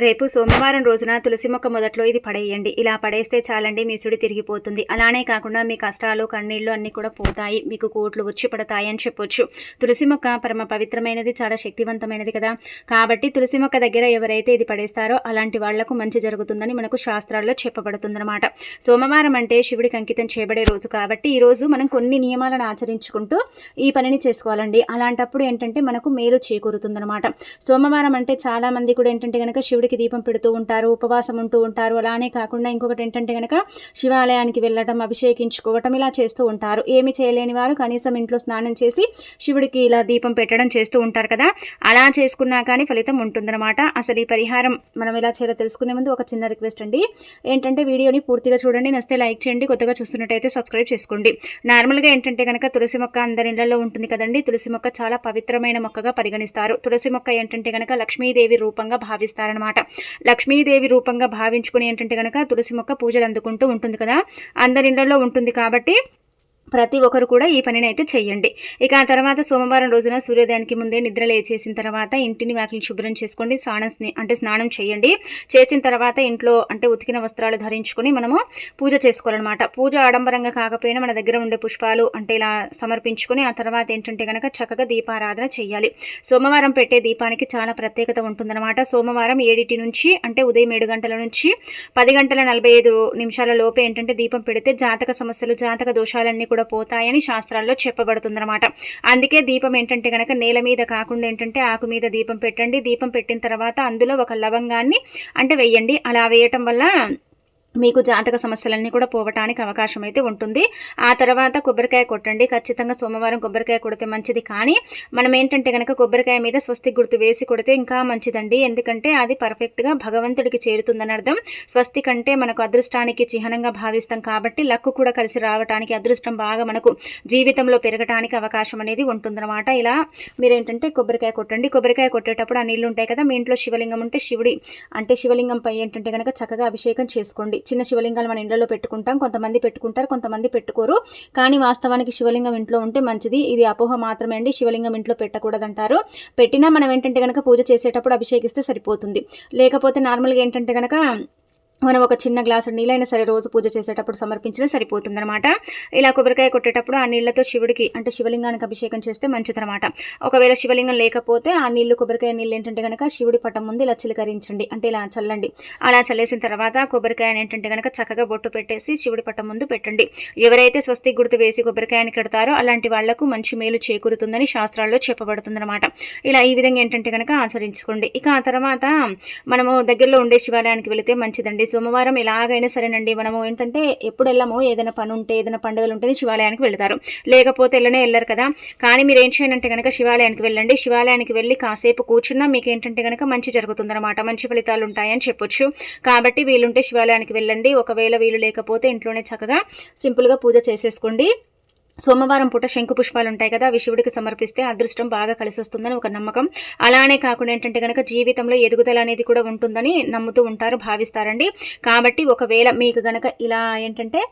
రేపు సోమవారం రోజున తులసి మొక్క మొదట్లో ఇది పడేయండి. ఇలా పడేస్తే చాలండి మీ సుడి తిరిగిపోతుంది. అలానే కాకుండా మీ కష్టాలు కన్నీళ్ళు అన్నీ కూడా పోతాయి. మీకు కోట్లు వచ్చి పడతాయి అని చెప్పొచ్చు. తులసి మొక్క పరమ పవిత్రమైనది చాలా శక్తివంతమైనది కదా. కాబట్టి తులసి మొక్క దగ్గర ఎవరైతే ఇది పడేస్తారో అలాంటి వాళ్ళకు మంచి జరుగుతుందని మనకు శాస్త్రాల్లో చెప్పబడుతుందన్నమాట. సోమవారం అంటే శివుడికి అంకితం చేయబడే రోజు కాబట్టి ఈ రోజు మనం కొన్ని నియమాలను ఆచరించుకుంటూ ఈ పనిని చేసుకోవాలండి. అలాంటప్పుడు ఏంటంటే మనకు మేలు చేకూరుతుందన్నమాట. సోమవారం అంటే చాలామంది కూడా ఏంటంటే కనుక దేవుడికి దీపం పెడుతూ ఉంటారు ఉపవాసం ఉంటూ ఉంటారు. అలానే కాకుండా ఇంకొకటి ఏంటంటే కనుక శివాలయానికి వెళ్ళటం అభిషేకించుకోవటం ఇలా చేస్తూ ఉంటారు. ఏమి చేయలేని వారు కనీసం ఇంట్లో స్నానం చేసి శివుడికి ఇలా దీపం పెట్టడం చేస్తూ ఉంటారు కదా. అలా చేసుకున్నా కానీ ఫలితం ఉంటుందన్నమాట. అసలు ఈ పరిహారం మనం ఎలా చేయాలో తెలుసుకునే ముందు ఒక చిన్న రిక్వెస్ట్ అండి. ఏంటంటే వీడియోని పూర్తిగా చూడండి నస్తే లైక్ చేయండి కొత్తగా చూస్తున్నట్టయితే సబ్స్క్రైబ్ చేసుకోండి. నార్మల్గా ఏంటంటే కనుక తులసి మొక్క అందరి ఇళ్ళలో ఉంటుంది కదండి. తులసి మొక్క చాలా పవిత్రమైన మొక్కగా పరిగణిస్తారు. తులసి మొక్క ఏంటంటే కనుక లక్ష్మీదేవి రూపంగా భావిస్తారనమాట లక్ష్మీదేవి రూపంగా భావించుకుని ఏంటంటే కనుక తులసి మొక్క పూజలు అందుకుంటూ ఉంటుంది కదా. అందరి ఇళ్ళలో ఉంటుంది కాబట్టి ప్రతి ఒక్కరు కూడా ఈ పనిని అయితే చేయండి ఇక ఆ తర్వాత సోమవారం రోజున సూర్యోదయానికి ముందే నిద్ర లేచేసిన తర్వాత ఇంటిని వాకిలి శుభ్రం చేసుకోండి. స్నానం అంటే స్నానం చేయండి చేసిన తర్వాత ఇంట్లో అంటే ఉతికిన వస్త్రాలు ధరించుకొని మనము పూజ చేసుకోవాలన్నమాట. పూజ ఆడంబరంగా కాకపోయినా మన దగ్గర ఉండే పుష్పాలు అంటే ఇలా సమర్పించుకొని ఆ తర్వాత ఏంటంటే కనుక చక్కగా దీపారాధన చేయాలి సోమవారం పెట్టే దీపానికి చాలా ప్రత్యేకత ఉంటుందన్నమాట. సోమవారం ఏడింటి నుంచి అంటే ఉదయం ఏడు గంటల నుంచి పది గంటల నలభై ఐదు నిమిషాల లోపే ఏంటంటే దీపం పెడితే జాతక సమస్యలు జాతక దోషాలన్నీ కూడా కూడా పోతాయని శాస్త్రాల్లో చెప్పబడుతుందన్నమాట. అందుకే దీపం ఏంటంటే కనుక నేల మీద కాకుండా ఏంటంటే ఆకు మీద దీపం పెట్టండి. దీపం పెట్టిన తర్వాత అందులో ఒక లవంగాన్ని అంటే వెయ్యండి అలా వేయటం వల్ల మీకు జాతక సమస్యలన్నీ కూడా పోవటానికి అవకాశం అయితే ఉంటుంది. ఆ తర్వాత కొబ్బరికాయ కొట్టండి. ఖచ్చితంగా సోమవారం కొబ్బరికాయ కొడితే మంచిది. కానీ మనం ఏంటంటే కనుక కొబ్బరికాయ మీద స్వస్తి గుర్తు వేసి కొడితే ఇంకా మంచిదండి. ఎందుకంటే అది పర్ఫెక్ట్గా భగవంతుడికి చేరుతుందని అర్థం. స్వస్తి కంటే మనకు అదృష్టానికి చిహ్నంగా భావిస్తాం కాబట్టి లక్కు కూడా కలిసి రావడానికి అదృష్టం బాగా మనకు జీవితంలో పెరగటానికి అవకాశం అనేది ఉంటుందన్నమాట. ఇలా మీరేంటంటే కొబ్బరికాయ కొట్టండి. కొబ్బరికాయ కొట్టేటప్పుడు ఆ నీళ్ళు ఉంటాయి కదా. మీ ఇంట్లో శివలింగం ఉంటే శివుడి అంటే శివలింగంపై ఏంటంటే కనుక చక్కగా అభిషేకం చేసుకోండి. చిన్న శివలింగాలు మన ఇండ్లలో పెట్టుకుంటాం. కొంతమంది పెట్టుకుంటారు కొంతమంది పెట్టుకోరు. కానీ వాస్తవానికి శివలింగం ఇంట్లో ఉంటే మంచిది. ఇది అపోహ మాత్రమే అండి. శివలింగం ఇంట్లో పెట్టకూడదంటారు. పెట్టినా మనం ఏంటంటే కనుక పూజ చేసేటప్పుడు అభిషేకిస్తే సరిపోతుంది. లేకపోతే నార్మల్గా ఏంటంటే కనుక మనం ఒక చిన్న గ్లాసు నీళ్ళైనా సరే రోజు పూజ చేసేటప్పుడు సమర్పించినా సరిపోతుందన్నమాట. ఇలా కొబ్బరికాయ కొట్టేటప్పుడు ఆ నీళ్ళతో శివుడికి అంటే శివలింగానికి అభిషేకం చేస్తే మంచిదనమాట ఒకవేళ శివలింగం లేకపోతే ఆ నీళ్ళు కొబ్బరికాయ నీళ్ళు ఏంటంటే కనుక శివుడి పట్టం ముందు ఇలా చిలకరించండి. అంటే ఇలా చల్లండి. అలా చల్లేసిన తర్వాత కొబ్బరికాయని ఏంటంటే కనుక చక్కగా బొట్టు పెట్టేసి శివుడి పట్టం ముందు పెట్టండి. ఎవరైతే స్వస్తి గుర్తు వేసి కొబ్బరికాయని కడతారో అలాంటి వాళ్ళకు మంచి మేలు చేకూరుతుందని శాస్త్రాల్లో చెప్పబడుతుందన్నమాట. ఇలా ఈ విధంగా ఏంటంటే కనుక ఆచరించుకోండి. ఇక ఆ తర్వాత మనము దగ్గరలో ఉండే శివాలయానికి వెళితే మంచిదండి. సోమవారం ఎలాగైనా సరేనండి. మనము ఏంటంటే ఎప్పుడు వెళ్ళామో ఏదైనా పని ఉంటే ఏదైనా పండుగలు ఉంటే శివాలయానికి వెళ్తారు. లేకపోతే వెళ్ళనే వెళ్ళరు కదా. కానీ మీరు ఏం చేయాలంటే కనుక శివాలయానికి వెళ్ళండి. శివాలయానికి వెళ్ళి కాసేపు కూర్చున్నా మీకు ఏంటంటే కనుక మంచి జరుగుతుందన్నమాట. మంచి ఫలితాలు ఉంటాయని చెప్పొచ్చు. కాబట్టి వీలుంటే శివాలయానికి వెళ్ళండి. ఒకవేళ వీలు లేకపోతే ఇంట్లోనే చక్కగా సింపుల్గా పూజ చేసేసుకోండి. సోమవారం పూట శంకు పుష్పాలు ఉంటాయి కదా అవి శివుడికి సమర్పిస్తే అదృష్టం బాగా కలిసి వస్తుందని ఒక నమ్మకం. అలానే కాకుండా ఏంటంటే కనుక జీవితంలో ఎదుగుదల అనేది కూడా ఉంటుందని నమ్ముతూ ఉంటారు భావిస్తారండి. కాబట్టి ఒకవేళ మీకు గనక ఇలా ఏంటంటే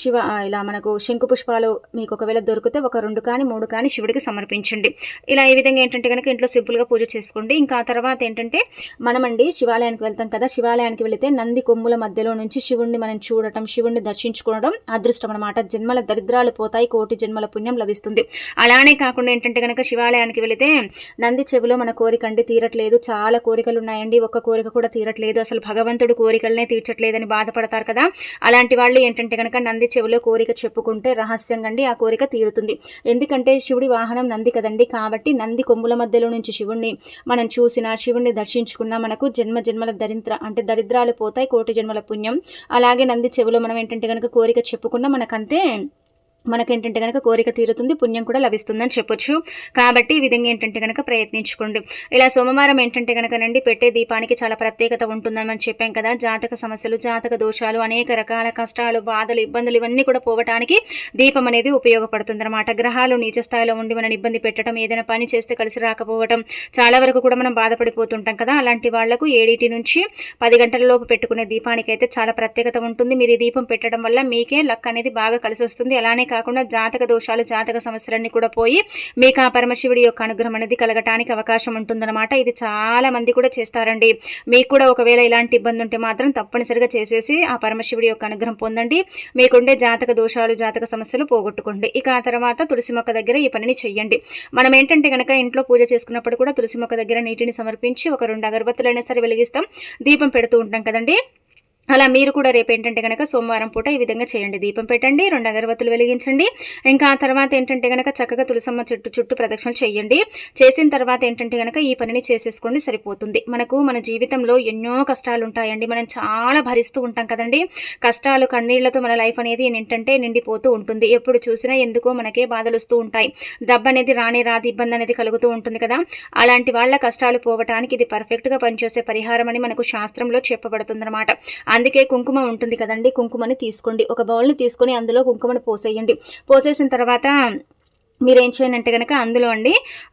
శివ ఇలా మనకు శంకు పుష్పాలు మీకు ఒకవేళ దొరికితే ఒక రెండు కానీ మూడు కానీ శివుడికి సమర్పించండి. ఇలా ఈ విధంగా ఏంటంటే కనుక ఇంట్లో సింపుల్గా పూజ చేసుకోండి. ఇంకా ఆ తర్వాత ఏంటంటే మనమండి శివాలయానికి వెళ్తాం కదా శివాలయానికి వెళితే నంది కొమ్ముల మధ్యలో నుంచి శివుణ్ణి మనం చూడటం శివుణ్ణి దర్శించుకోవడం అదృష్టం అనమాట జన్మల దరిద్రాలు పోతాయి. అవుతాయి కోటి జన్మల పుణ్యం లభిస్తుంది. అలానే కాకుండా ఏంటంటే కనుక శివాలయానికి వెళితే నంది చెవిలో మన కోరిక అండి తీరట్లేదు. చాలా కోరికలు ఉన్నాయండి. ఒక్క కోరిక కూడా తీరట్లేదు. అసలు భగవంతుడు కోరికలనే తీర్చట్లేదని బాధపడతారు కదా. అలాంటి వాళ్ళు ఏంటంటే కనుక నంది చెవిలో కోరిక చెప్పుకుంటే రహస్యంగా అండి ఆ కోరిక తీరుతుంది. ఎందుకంటే శివుడి వాహనం నంది కదండి. కాబట్టి నంది కొమ్ముల మధ్యలో నుంచి శివుణ్ణి మనం చూసిన శివుణ్ణి దర్శించుకున్నా మనకు జన్మ జన్మల దరిద్ర అంటే దరిద్రాలు పోతాయి కోటి జన్మల పుణ్యం. అలాగే నంది చెవిలో మనం ఏంటంటే కనుక కోరిక చెప్పుకున్నా మనకంతే మనకేంటంటే కనుక కోరిక తీరుతుంది పుణ్యం కూడా లభిస్తుందని చెప్పొచ్చు. కాబట్టి ఈ విధంగా ఏంటంటే కనుక ప్రయత్నించుకోండి. ఇలా సోమవారం ఏంటంటే కనుక నండి పెట్టే దీపానికి చాలా ప్రత్యేకత ఉంటుందని మనం చెప్పాం కదా. జాతక సమస్యలు జాతక దోషాలు అనేక రకాల కష్టాలు బాధలు ఇబ్బందులు ఇవన్నీ కూడా పోవటానికి దీపం అనేది ఉపయోగపడుతుంది అనమాట గ్రహాలు నీచ స్థాయిలో ఉండి మనం ఇబ్బంది పెట్టడం ఏదైనా పని చేస్తే కలిసి రాకపోవడం చాలా వరకు కూడా మనం బాధపడిపోతుంటాం కదా. అలాంటి వాళ్ళకు ఏడింటి నుంచి పది గంటల లోపు పెట్టుకునే దీపానికి అయితే చాలా ప్రత్యేకత ఉంటుంది. మీరు ఈ దీపం పెట్టడం వల్ల మీకే లక్ అనేది బాగా కలిసి వస్తుంది అలానే కాకుండా జాతక దోషాలు జాతక సమస్యలన్నీ కూడా పోయి మీకు ఆ పరమశివుడి యొక్క అనుగ్రహం అనేది కలగటానికి అవకాశం ఉంటుందన్నమాట. ఇది చాలా మంది కూడా చేస్తారండి. మీకు కూడా ఒకవేళ ఇలాంటి ఇబ్బంది ఉంటే మాత్రం తప్పనిసరిగా చేసేసి ఆ పరమశివుడి యొక్క అనుగ్రహం పొందండి. మీకుండే జాతక దోషాలు జాతక సమస్యలు పోగొట్టుకోండి. ఇక ఆ తర్వాత తులసి మొక్క దగ్గర ఈ పనిని చెయ్యండి. మనం ఏంటంటే కనుక ఇంట్లో పూజ చేసుకున్నప్పుడు కూడా తులసి మొక్క దగ్గర నీటిని సమర్పించి ఒక రెండు అగరబత్తులైనా సరే వెలిగిస్తాం. దీపం పెడుతూ ఉంటాం కదండి. అలా మీరు కూడా రేపు ఏంటంటే కనుక సోమవారం పూట ఈ విధంగా చేయండి. దీపం పెట్టండి రెండు అగరబత్తులు వెలిగించండి. ఇంకా ఆ తర్వాత ఏంటంటే కనుక చక్కగా తులసమ్మ చెట్టు చుట్టూ ప్రదక్షిణలు చేయండి. చేసిన తర్వాత ఏంటంటే కనుక ఈ పనిని చేసేసుకోండి సరిపోతుంది. మనకు మన జీవితంలో ఎన్నో కష్టాలు ఉంటాయండి. మనం చాలా భరిస్తూ ఉంటాం కదండి. కష్టాలు కన్నీళ్ళతో మన లైఫ్ అనేది ఏంటంటే నిండిపోతూ ఉంటుంది. ఎప్పుడు చూసినా ఎందుకో మనకే బాధలు వస్తూ ఉంటాయి. డబ్బు అనేది రాని రాదు ఇబ్బంది అనేది కలుగుతూ ఉంటుంది కదా. అలాంటి వాళ్ళ కష్టాలు పోవటానికి ఇది పర్ఫెక్ట్గా పనిచేసే పరిహారం అని మనకు శాస్త్రంలో చెప్పబడుతుంది అనమాట అందుకే కుంకుమ ఉంటుంది కదండి కుంకుమని తీసుకోండి. ఒక బౌల్ని తీసుకొని అందులో కుంకుమని పోసేయండి. పోసేసిన తర్వాత మీరు ఏం కనుక అందులో అండి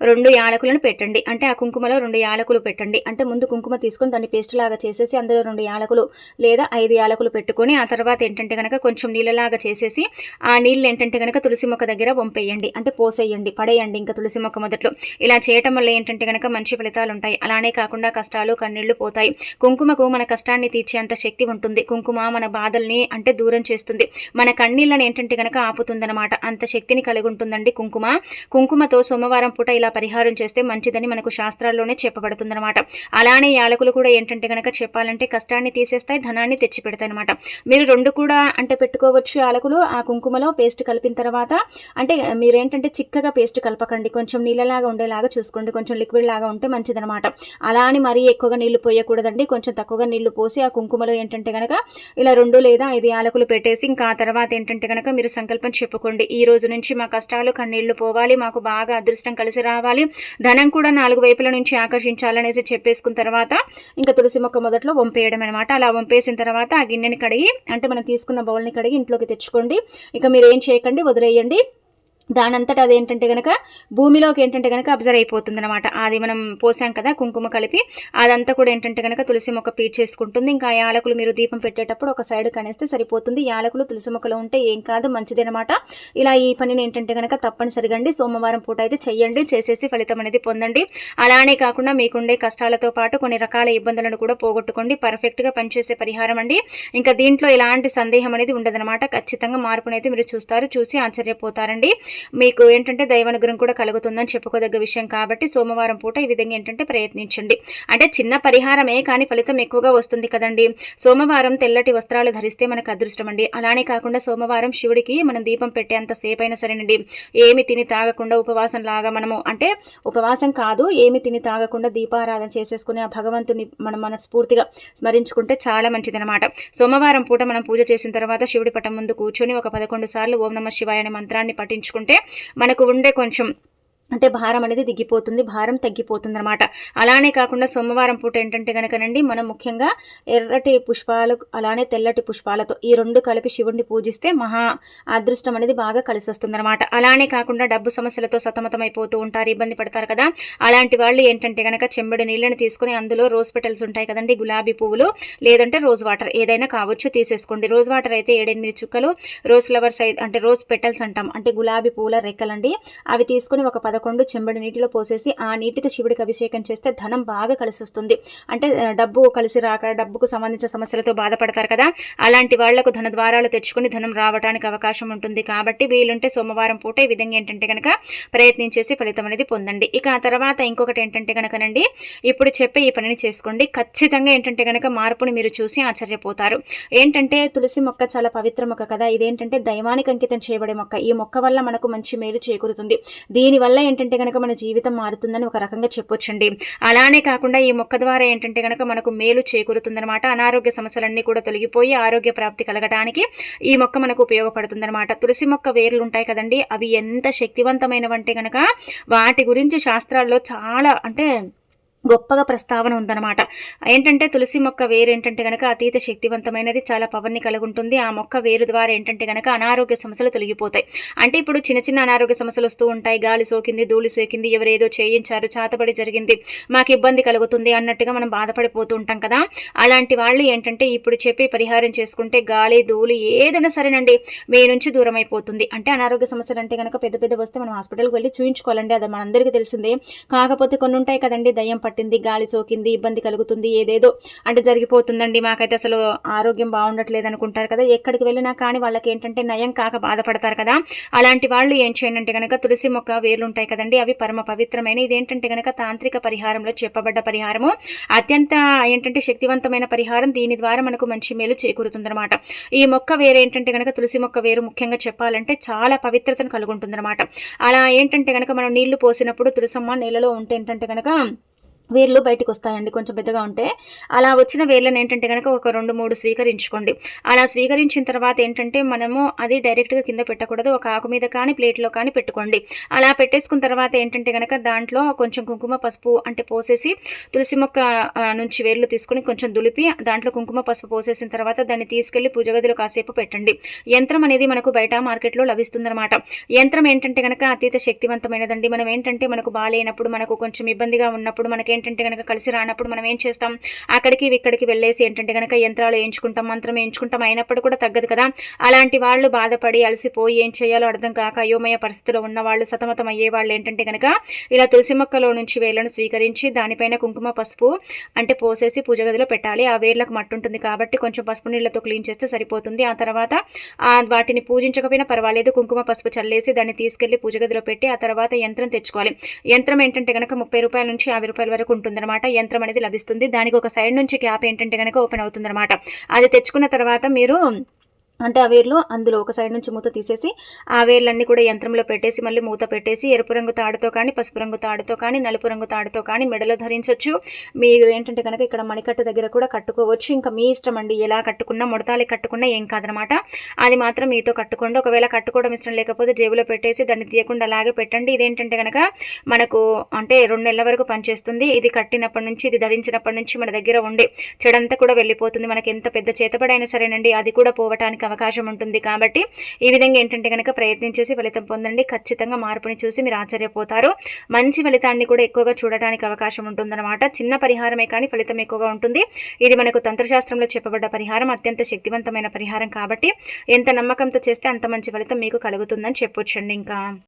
రెండు యాలకులను పెట్టండి. అంటే ఆ కుంకుమలో రెండు యాలకులు పెట్టండి. అంటే ముందు కుంకుమ తీసుకొని దాన్ని పేస్ట్ లాగా చేసేసి అందులో రెండు యాలకులు లేదా ఐదు యాలకులు పెట్టుకొని ఆ తర్వాత ఏంటంటే కనుక కొంచెం నీళ్ళలాగా చేసేసి ఆ నీళ్ళు ఏంటంటే కనుక తులసి మొక్క దగ్గర వంపేయండి. అంటే పోసేయండి పడేయండి ఇంకా తులసి మొక్క మొదట్లో. ఇలా చేయటం వల్ల ఏంటంటే కనుక మంచి ఫలితాలు ఉంటాయి. అలానే కాకుండా కష్టాలు కన్నీళ్ళు పోతాయి. కుంకుమకు మన కష్టాన్ని తీర్చేంత శక్తి ఉంటుంది. కుంకుమ మన బాధల్ని అంటే దూరం చేస్తుంది. మన కన్నీళ్ళని ఏంటంటే కనుక ఆపుతుందన్నమాట. అంత శక్తిని కలిగి ఉంటుందండి కుంకుమ. కుంకుమ. కుంకుమతో సోమవారం పూట ఇలా పరిహారం చేస్తే మంచిదని మనకు శాస్త్రాల్లోనే చెప్పబడుతుందన్నమాట. అలానే యాలకులు కూడా ఏంటంటే కనుక చెప్పాలంటే కష్టాన్ని తీసేస్తాయి ధనాన్ని తెచ్చిపెడతాయి అనమాట మీరు రెండు కూడా అంటే పెట్టుకోవచ్చు యాలకులు ఆ కుంకుమలో పేస్ట్ కలిపిన తర్వాత అంటే మీరు ఏంటంటే చిక్కగా పేస్ట్ కలపకండి. కొంచెం నీళ్ళలాగా ఉండేలాగా చూసుకోండి. కొంచెం లిక్విడ్ లాగా ఉంటే మంచిదనమాట అలా అని మరీ ఎక్కువగా నీళ్ళు పోయకూడదండి. కొంచెం తక్కువగా నీళ్ళు పోసి ఆ కుంకుమలో ఏంటంటే కనుక ఇలా రెండు లేదా ఐదు యాలకులు పెట్టేసి ఇంకా ఆ తర్వాత ఏంటంటే కనుక మీరు సంకల్పం చెప్పుకోండి. ఈ రోజు నుంచి మా కష్టాలు కన్నీళ్ళు ఇల్లు పోవాలి మాకు బాగా అదృష్టం కలిసి రావాలి. ధనం కూడా నాలుగు వైపుల నుంచి ఆకర్షించాలనేసి చెప్పేసుకున్న తర్వాత ఇంకా తులసి మొక్క మొదట్లో వంపేయడం అనమాట అలా వంపేసిన తర్వాత ఆ గిన్నెని కడిగి అంటే మనం తీసుకున్న బౌల్ని కడిగి ఇంట్లోకి తెచ్చుకోండి. ఇక మీరు ఏం చేయకండి వదిలేయండి. దానంతట అదేంటంటే కనుక భూమిలోకి ఏంటంటే కనుక అబ్జర్వ్ అయిపోతుంది అనమాట అది మనం పోసాం కదా కుంకుమ కలిపి. అదంతా కూడా ఏంటంటే కనుక తులసి మొక్క పీట్ చేసుకుంటుంది. ఇంకా యాలకులు మీరు దీపం పెట్టేటప్పుడు ఒక సైడ్ కనేస్తే సరిపోతుంది. యాలకులు తులసి మొక్కలు ఉంటే ఏం కాదు మంచిదనమాట ఇలా ఈ పనిని ఏంటంటే కనుక తప్పనిసరిగా అండి. సోమవారం పూట అయితే చెయ్యండి. చేసేసి ఫలితం అనేది పొందండి. అలానే కాకుండా మీకుండే కష్టాలతో పాటు కొన్ని రకాల ఇబ్బందులను కూడా పోగొట్టుకోండి. పర్ఫెక్ట్గా పనిచేసే పరిహారం అండి. ఇంకా దీంట్లో ఎలాంటి సందేహం అనేది ఉండదనమాట ఖచ్చితంగా మార్పునైతే మీరు చూస్తారు. చూసి ఆశ్చర్యపోతారండి. మీకు ఏంటంటే దైవానుగ్రహం కూడా కలుగుతుందని చెప్పుకోదగ్గ విషయం కాబట్టి సోమవారం పూట ఈ విధంగా ఏంటంటే ప్రయత్నించండి. అంటే చిన్న పరిహారమే కానీ ఫలితం ఎక్కువగా వస్తుంది కదండి. సోమవారం తెల్లటి వస్త్రాలు ధరిస్తే మనకు అదృష్టం అండి. అలానే కాకుండా సోమవారం శివుడికి మనం దీపం పెట్టేంత సేపు అయినా సరేనండి. ఏమి తిని తాగకుండా ఉపవాసం లాగా మనము అంటే ఉపవాసం కాదు ఏమి తిని తాగకుండా దీపారాధన చేసేసుకుని ఆ భగవంతుని మనం మనస్ఫూర్తిగా స్మరించుకుంటే చాలా మంచిదనమాట సోమవారం పూట మనం పూజ చేసిన తర్వాత శివుడి పటం ముందు కూర్చొని ఒక పదకొండు సార్లు ఓం నమ శివాయ అనే మంత్రాన్ని పఠించుకుంటే మనకు ఉండే కొంచెం అంటే భారం అనేది దిగిపోతుంది భారం తగ్గిపోతుంది అనమాట అలానే కాకుండా సోమవారం పూట ఏంటంటే కనుకనండి మనం ముఖ్యంగా ఎర్రటి పుష్పాలు అలానే తెల్లటి పుష్పాలతో ఈ రెండు కలిపి శివుడిని పూజిస్తే మహా అదృష్టం అనేది బాగా కలిసి వస్తుంది అనమాట అలానే కాకుండా డబ్బు సమస్యలతో సతమతం అయిపోతూ ఉంటారు ఇబ్బంది పడతారు కదా. అలాంటి వాళ్ళు ఏంటంటే కనుక చెంబడి నీళ్ళని తీసుకుని అందులో రోజ్ పెటల్స్ ఉంటాయి కదండి గులాబీ పువ్వులు లేదంటే రోజ్ వాటర్ ఏదైనా కావచ్చు తీసేసుకోండి. రోజ్ వాటర్ అయితే ఏడెనిమిది చుక్కలు రోజ్ ఫ్లవర్స్ అంటే రోజ్ పెటల్స్ అంటాం అంటే గులాబీ పువ్వుల రెక్కలండి. అవి తీసుకుని ఒక పద పదకొండు చెంబడి నీటిలో పోసేసి ఆ నీటితో శివుడికి అభిషేకం చేస్తే ధనం బాగా కలిసి వస్తుంది అంటే డబ్బు కలిసి రాక డబ్బుకు సంబంధించిన సమస్యలతో బాధపడతారు కదా? అలాంటి వాళ్ళకు ధన ద్వారాలు తెచ్చుకుని ధనం రావడానికి అవకాశం ఉంటుంది కాబట్టి వీలుంటే సోమవారం పూట ఈ విధంగా ఏంటంటే కనుక ప్రయత్నించేసి ఫలితం అనేది పొందండి. ఇక ఆ తర్వాత ఇంకొకటి ఏంటంటే కనుకనండి ఇప్పుడు చెప్పే ఈ పనిని చేసుకోండి. ఖచ్చితంగా ఏంటంటే కనుక మార్పుని మీరు చూసి ఆశ్చర్యపోతారు. ఏంటంటే తులసి మొక్క చాలా పవిత్ర మొక్క కదా? ఇదేంటంటే దైవానికి అంకితం చేయబడే మొక్క. ఈ మొక్క వల్ల మనకు మంచి మేలు చేకూరుతుంది. దీనివల్ల ఏంటంటే కనుక మన జీవితం మారుతుందని ఒక రకంగా చెప్పొచ్చండి. అలానే కాకుండా ఈ మొక్క ద్వారా ఏంటంటే కనుక మనకు మేలు చేకూరుతుందనమాట అనారోగ్య సమస్యలన్నీ కూడా తొలగిపోయి ఆరోగ్య ప్రాప్తి కలగడానికి ఈ మొక్క మనకు ఉపయోగపడుతుందనమాట తులసి మొక్క వేర్లు ఉంటాయి కదండి అవి ఎంత శక్తివంతమైనవంటే కనుక వాటి గురించి శాస్త్రాల్లో చాలా అంటే గొప్పగా ప్రస్తావన ఉందన్నమాట. ఏంటంటే తులసి మొక్క వేరు ఏంటంటే కనుక అతీత శక్తివంతమైనది చాలా పవర్ని కలిగి ఉంటుంది ఆ మొక్క వేరు ద్వారా ఏంటంటే కనుక అనారోగ్య సమస్యలు తొలగిపోతాయి. అంటే ఇప్పుడు చిన్న చిన్న అనారోగ్య సమస్యలు వస్తూ ఉంటాయి. గాలి సోకింది ధూళి సోకింది ఎవరేదో చేయించారు చాతబడి జరిగింది మాకు ఇబ్బంది కలుగుతుంది అన్నట్టుగా మనం బాధపడిపోతూ ఉంటాం కదా. అలాంటి వాళ్ళు ఏంటంటే ఇప్పుడు చెప్పి పరిహారం చేసుకుంటే గాలి ధూళి ఏదైనా సరేనండి మీ నుంచి దూరం అయిపోతుంది అంటే అనారోగ్య సమస్యలు అంటే కనుక పెద్ద పెద్ద వస్తే మనం హాస్పిటల్కి వెళ్ళి చూయించుకోవాలండి. అది మనందరికీ తెలిసిందే. కాకపోతే కొన్ని ఉంటాయి కదండి దయ్యం పట్టింది గాలి సోకింది ఇబ్బంది కలుగుతుంది ఏదేదో అంటే జరిగిపోతుందండి. మాకైతే అసలు ఆరోగ్యం బాగుండట్లేదు అనుకుంటారు కదా. ఎక్కడికి వెళ్ళినా కానీ వాళ్ళకి ఏంటంటే నయం కాక బాధపడతారు కదా. అలాంటి వాళ్ళు ఏం చేయండి కనుక తులసి మొక్క వేర్లు ఉంటాయి కదండి. అవి పరమ పవిత్రమైన ఇదేంటంటే కనుక తాంత్రిక పరిహారంలో చెప్పబడ్డ పరిహారము. అత్యంత ఏంటంటే శక్తివంతమైన పరిహారం. దీని ద్వారా మనకు మంచి మేలు చేకూరుతుందన్నమాట. ఈ మొక్క వేరు ఏంటంటే కనుక తులసి మొక్క వేరు ముఖ్యంగా చెప్పాలంటే చాలా పవిత్రతను కలుగుంటుందన్నమాట. అలా ఏంటంటే కనుక మనం నీళ్ళు పోసినప్పుడు తులసమ్మ నీళ్ళలో ఉంటే ఏంటంటే కనుక వేర్లు బయటకు వస్తాయండి కొంచెం పెద్దగా ఉంటే అలా వచ్చిన వేర్లను ఏంటంటే కనుక ఒక రెండు మూడు స్వీకరించుకోండి. అలా స్వీకరించిన తర్వాత ఏంటంటే మనము అది డైరెక్ట్గా కింద పెట్టకూడదు. ఒక ఆకు మీద కానీ ప్లేట్లో కానీ పెట్టుకోండి. అలా పెట్టేసుకున్న తర్వాత ఏంటంటే కనుక దాంట్లో కొంచెం కుంకుమ పసుపు అంటే పోసేసి తులసి మొక్క నుంచి వేర్లు తీసుకొని కొంచెం దులిపి దాంట్లో కుంకుమ పసుపు పోసేసిన తర్వాత దాన్ని తీసుకెళ్ళి పూజ గదిలో కాసేపు పెట్టండి. యంత్రం అనేది మనకు బయట మార్కెట్లో లభిస్తుందన్నమాట. యంత్రం ఏంటంటే కనుక అతీత శక్తివంతమైనదండి. మనం ఏంటంటే మనకు బాగాలేనప్పుడు మనకు కొంచెం ఇబ్బందిగా ఉన్నప్పుడు మనకి ఏంటంటే కనుక కలిసి రానప్పుడు మనం ఏం చేస్తాం? అక్కడికి ఇక్కడికి వెళ్ళేసి ఏంటంటే కనుక యంత్రాలు వేయించుకుంటాం మంత్రం వేయించుకుంటాం అయినప్పుడు కూడా తగ్గదు కదా? అలాంటి వాళ్ళు బాధపడి అలసిపోయి ఏం చేయాలో అర్థం కాక అయోమయ పరిస్థితిలో ఉన్న వాళ్ళు సతమతం అయ్యే వాళ్ళు ఏంటంటే కనుక ఇలా తులసి మొక్కలో నుంచి వేళ్ళను స్వీకరించి దానిపైన కుంకుమ పసుపు అంటే పోసేసి పూజ గదిలో పెట్టాలి. ఆ వేర్లకు మట్టు ఉంటుంది కాబట్టి కొంచెం పసుపు నీళ్ళతో క్లీన్ చేస్తే సరిపోతుంది. ఆ తర్వాత వాటిని పూజించకపోయినా పర్వాలేదు. కుంకుమ పసుపు చల్లేసి దాన్ని తీసుకెళ్ళి పూజ గదిలో పెట్టి ఆ తర్వాత యంత్రం తెచ్చుకోవాలి. యంత్రం ఏంటంటే కనుక ముప్పై రూపాయల నుంచి యాభై రూపాయల వరకు ఉంటుందన్నమాట యంత్రం అనేది లభిస్తుంది. దానికి ఒక సైడ్ నుంచి క్యాప్ ఏంటంటే కనుక ఓపెన్ అవుతుందన్నమాట. అది తెచ్చుకున్న తర్వాత మీరు అంటే ఆ వేర్లు అందులో ఒక సైడ్ నుంచి మూత తీసేసి ఆ వేర్లన్నీ కూడా యంత్రంలో పెట్టేసి మళ్ళీ మూత పెట్టేసి ఎరుపు రంగు తాడుతో కానీ పసుపు రంగు తాడుతో కానీ నలుపు రంగు తాడుతో కానీ మెడలో ధరించవచ్చు మీరు ఏంటంటే కనుక ఇక్కడ మణికట్టు దగ్గర కూడా కట్టుకోవచ్చు. ఇంకా మీ ఇష్టం అండి ఎలా కట్టుకున్నా ముడతాలి కట్టుకున్నా ఏం కాదనమాట. అది మాత్రం మీతో కట్టుకోండి. ఒకవేళ కట్టుకోవడం ఇష్టం లేకపోతే జేబులో పెట్టేసి దాన్ని తీయకుండా అలాగే పెట్టండి. ఇదేంటంటే కనుక మనకు అంటే రెండు నెలల వరకు పనిచేస్తుంది. ఇది కట్టినప్పటి నుంచి ఇది ధరించినప్పటి నుంచి మన దగ్గర ఉండే చెడంతా కూడా వెళ్ళిపోతుంది. మనకి ఎంత పెద్ద చేతబడైనా సరేనండి అది కూడా పోవటానికి అవకాశం ఉంటుంది కాబట్టి ఈ విధంగా ఏంటంటే కనుక ప్రయత్నం చేసి ఫలితం పొందండి. ఖచ్చితంగా మార్పుని చూసి మీరు ఆశ్చర్యపోతారు. మంచి ఫలితాన్ని కూడా ఎక్కువగా చూడటానికి అవకాశం ఉంటుందన్నమాట. చిన్న పరిహారమే కానీ ఫలితం ఎక్కువగా ఉంటుంది. ఇది మనకు తంత్రశాస్త్రంలో చెప్పబడ్డ పరిహారం. అత్యంత శక్తివంతమైన పరిహారం కాబట్టి ఎంత నమ్మకంతో చేస్తే అంత మంచి ఫలితం మీకు కలుగుతుందని చెప్పొచ్చండి ఇంకా.